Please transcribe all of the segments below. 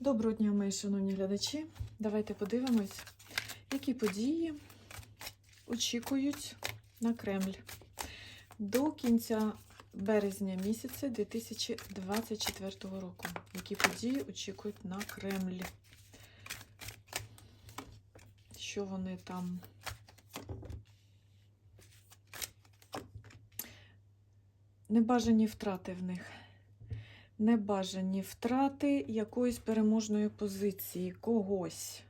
Доброго дня, мої шановні глядачі. Давайте подивимось, які події очікують на Кремль до кінця березня місяця 2024 року. Які події очікують на Кремль? Що вони там? Небажані втрати в них небажані втрати якоїсь переможної позиції, когось.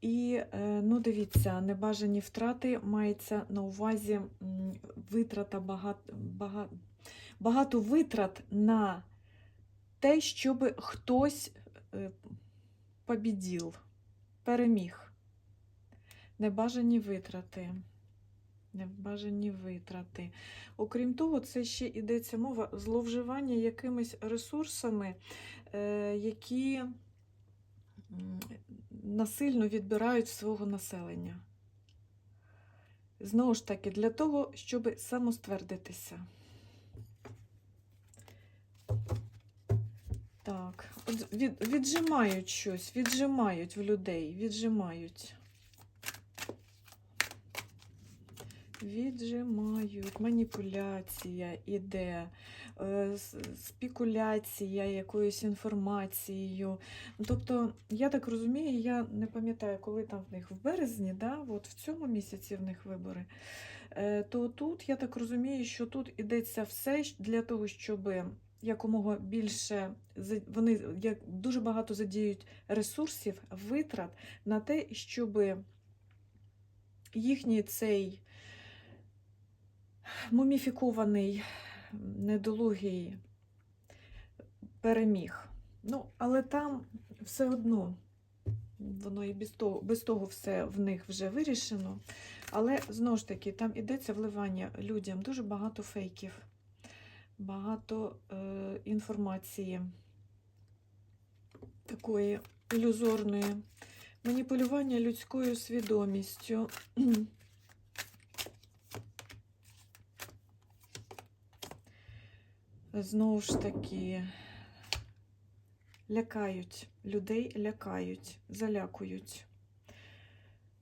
І, е, ну, дивіться, небажані втрати мається на увазі витрата багато, багато, багато витрат на те, щоб хтось е, побідів, переміг. Небажані витрати. Небажані витрати. Окрім того, це ще йдеться мова зловживання якимись ресурсами, е, які насильно відбирають свого населення. Знову ж таки, для того, щоб самоствердитися. Так, від, віджимають щось, віджимають в людей, віджимають. Віджимають, маніпуляція іде, е, спекуляція якоюсь інформацією. Тобто, я так розумію, я не пам'ятаю, коли там в них в березні, да, от в цьому місяці в них вибори, е, то тут я так розумію, що тут ідеться все для того, щоб якомога більше вони дуже багато задіють ресурсів, витрат на те, щоб їхній цей муміфікований, недолугий переміг. Ну, але там все одно воно і без того, без того все в них вже вирішено. Але знову ж таки, там ідеться вливання людям дуже багато фейків, багато е, інформації такої ілюзорної, маніпулювання людською свідомістю. Знову ж таки лякають людей, лякають, залякують.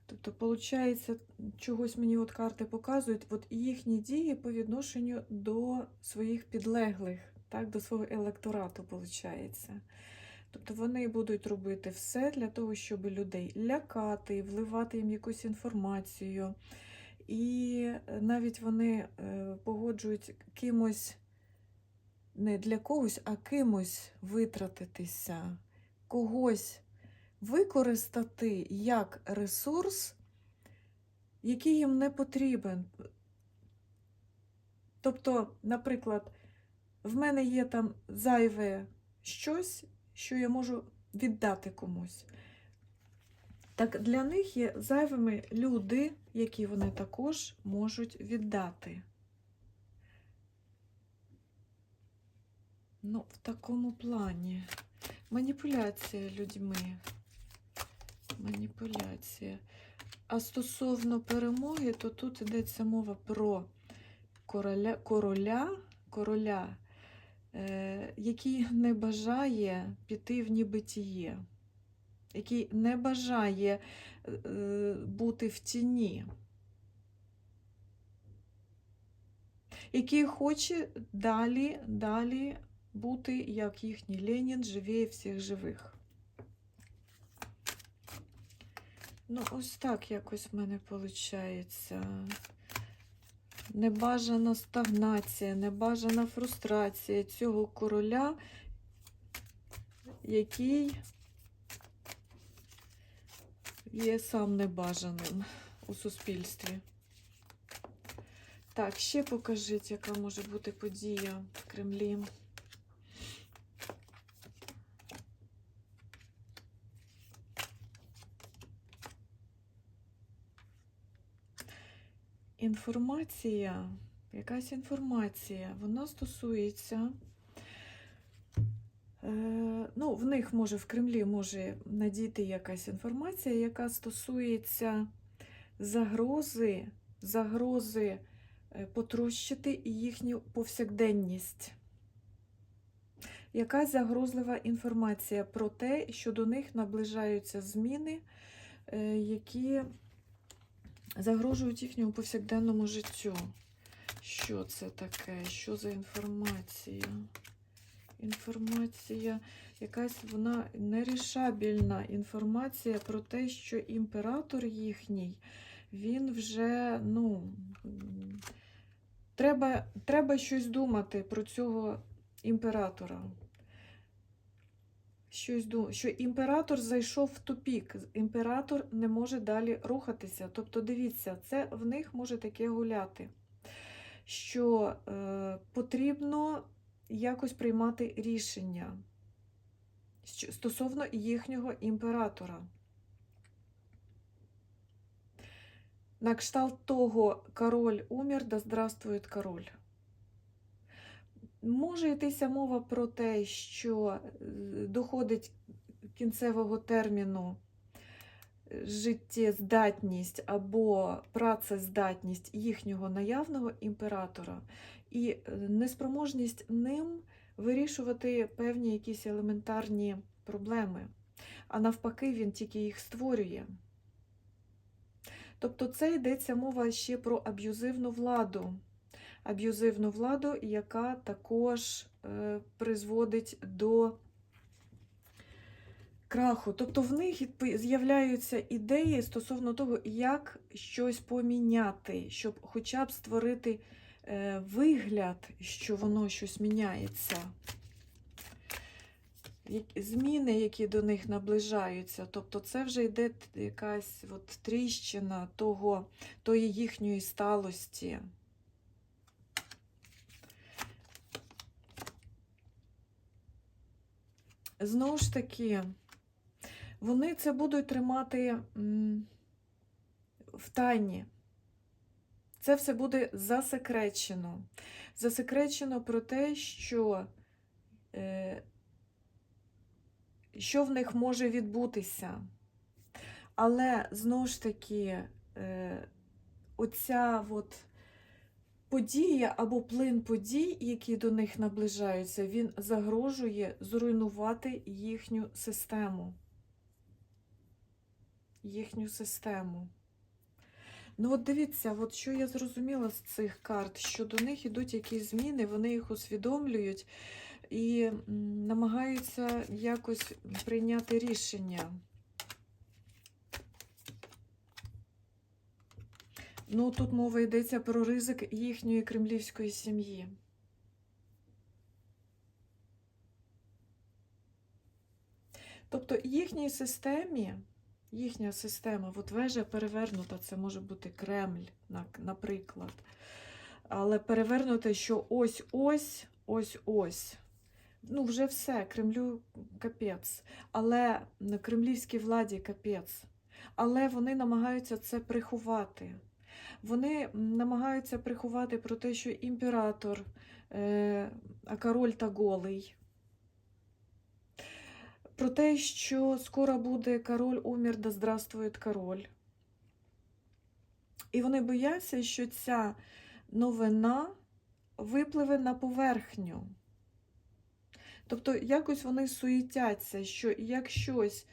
Тобто, виходить, чогось мені от карти показують, от їхні дії по відношенню до своїх підлеглих, так, до свого електорату, виходить. Тобто вони будуть робити все для того, щоб людей лякати, вливати їм якусь інформацію. І навіть вони е, погоджують кимось не для когось, а кимось витратитися, когось використати як ресурс, який їм не потрібен. Тобто, наприклад, в мене є там зайве щось, що я можу віддати комусь. Так для них є зайвими люди, які вони також можуть віддати. Ну, в такому плані. Маніпуляція людьми. Маніпуляція. А стосовно перемоги, то тут йдеться мова про короля, короля, короля е, який не бажає піти в небитіє, який не бажає е, бути в тіні, який хоче далі, далі бути, як їхній Ленін, живіє всіх живих. Ну, ось так якось в мене виходить. Небажана стагнація, небажана фрустрація цього короля, який є сам небажаним у суспільстві. Так, ще покажіть, яка може бути подія в Кремлі. Інформація, якась інформація, вона стосується. Е, ну, в них може в Кремлі може надійти якась інформація, яка стосується загрози, загрози е, потрощити їхню повсякденність. якась загрозлива інформація про те, що до них наближаються зміни, е, які загрожують їхньому повсякденному життю. Що це таке? Що за інформація? Інформація, якась вона нерішабельна інформація про те, що імператор їхній, він вже, ну, треба, треба щось думати про цього імператора. Щось ду- що імператор зайшов в тупік, імператор не може далі рухатися. Тобто, дивіться, це в них може таке гуляти, що е, потрібно якось приймати рішення стосовно їхнього імператора. На кшталт того, король умер, да здравствует король. Може йтися мова про те, що е, доходить кінцевого терміну е, життєздатність або працездатність їхнього наявного імператора і е, неспроможність ним вирішувати певні якісь елементарні проблеми, а навпаки, він тільки їх створює. Тобто це йдеться мова ще про аб'юзивну владу. Аб'юзивну владу, яка також е, призводить до краху. Тобто в них з'являються ідеї стосовно того, як щось поміняти, щоб хоча б створити е, вигляд, що воно щось міняється. Зміни, які до них наближаються, тобто це вже йде якась от тріщина того, тої їхньої сталості. Знову ж таки, вони це будуть тримати в тайні. Це все буде засекречено. Засекречено про те, що, е, що в них може відбутися. Але знову ж таки, е, оця от подія або плин подій, які до них наближаються, він загрожує зруйнувати їхню систему. Їхню систему. Ну, от дивіться, от що я зрозуміла з цих карт, що до них йдуть якісь зміни, вони їх усвідомлюють і намагаються якось прийняти рішення. Ну, тут мова йдеться про ризик їхньої кремлівської сім'ї. Тобто їхній системі, їхня система, от вежа перевернута, це може бути Кремль, наприклад. Але перевернуте, що ось-ось, ось-ось. Ну, вже все, Кремлю капець. Але кремлівській владі капець. Але вони намагаються це приховати. Вони намагаються приховати про те, що імператор, е, а король та голий. Про те, що скоро буде король умер, да здравствует король. І вони бояться, що ця новина випливе на поверхню. Тобто якось вони суетяться, що як щось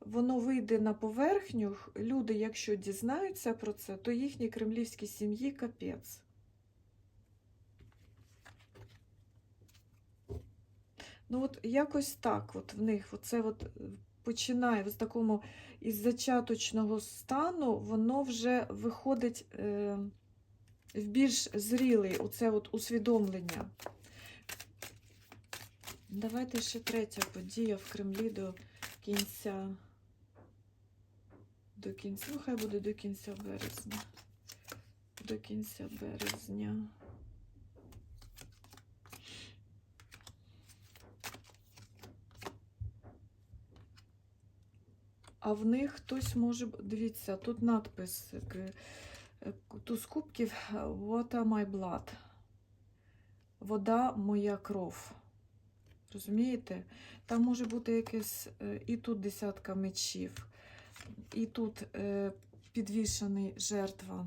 воно вийде на поверхню, люди, якщо дізнаються про це, то їхній кремлівській сім'ї капець. Ну, от якось так, от в них оце от е, починає з такому із зачаточного стану, воно вже виходить е, в більш зрілий оце от усвідомлення. Давайте ще третя подія в Кремлі до кінця. До кінця, ну хай буде до кінця березня. До кінця березня. А в них хтось може. Дивіться, тут надпис е, туз кубків Water my blood. Вода моя кров. Розумієте? Там може бути якесь е, і тут десятка мечів, і тут е, підвішений жертва.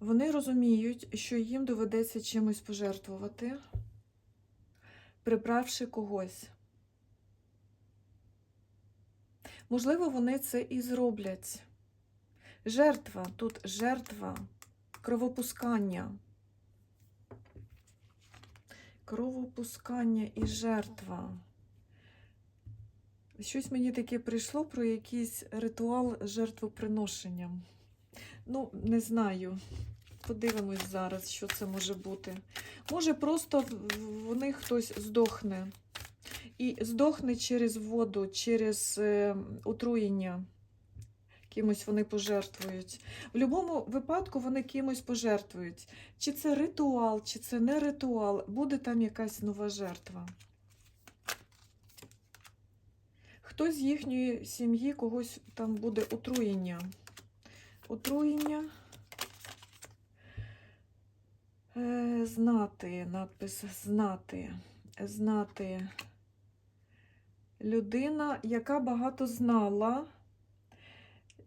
Вони розуміють, що їм доведеться чимось пожертвувати. прибравши когось. Можливо, вони це і зроблять. Жертва, тут жертва, кровопускання. Кровопускання і жертва. Щось мені таке прийшло про якийсь ритуал з жертвоприношенням. Ну, не знаю. Подивимось зараз, що це може бути. Може, просто в них хтось здохне. І здохне через воду, через е, отруєння. Кимось вони пожертвують. В будь-якому випадку вони кимось пожертвують. Чи це ритуал, чи це не ритуал, буде там якась нова жертва. Хтось з їхньої сім'ї когось там буде отруєння. Отруєння. Е, знати, надпис знати. Знати. Людина, яка багато знала.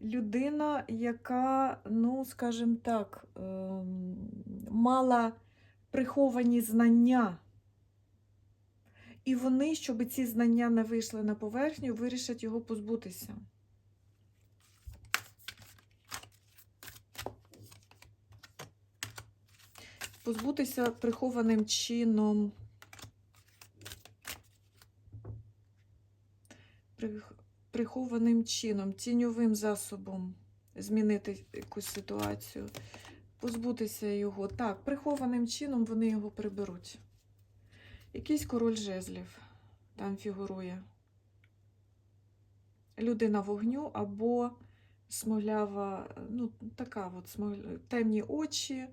Людина, яка, ну, скажімо так, ем, мала приховані знання. І вони, щоб ці знання не вийшли на поверхню, вирішать його позбутися. Позбутися прихованим чином. Прихованим чином, тіньовим засобом змінити якусь ситуацію, позбутися його. Так, прихованим чином вони його приберуть. Якийсь король жезлів там фігурує. Людина вогню або смоглява, ну, така от смогля... темні очі,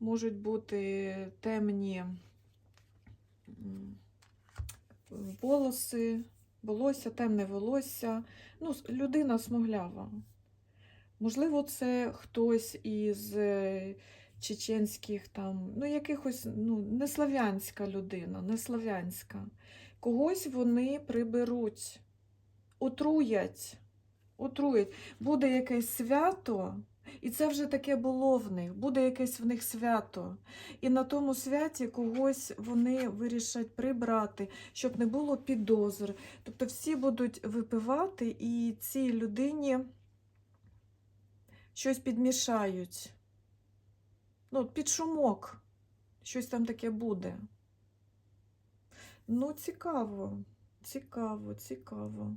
можуть бути темні волоси, волосся, темне волосся. Ну, людина смоглява. Можливо, це хтось із чеченських там, ну, якихось, ну, слав'янська людина, не слав'янська. Когось вони приберуть, отруять, отруять. Буде якесь свято, і це вже таке було в них, буде якесь в них свято. І на тому святі когось вони вирішать прибрати, щоб не було підозр. Тобто всі будуть випивати, і цій людині щось підмішають. Ну, під шумок. Щось там таке буде. Ну, цікаво, цікаво, цікаво.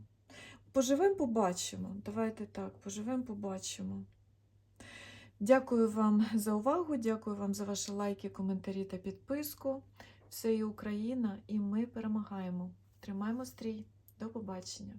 Поживемо, побачимо. Давайте так, поживемо, побачимо. Дякую вам за увагу, дякую вам за ваші лайки, коментарі та підписку. Все і Україна, і ми перемагаємо. Тримаємо стрій. До побачення.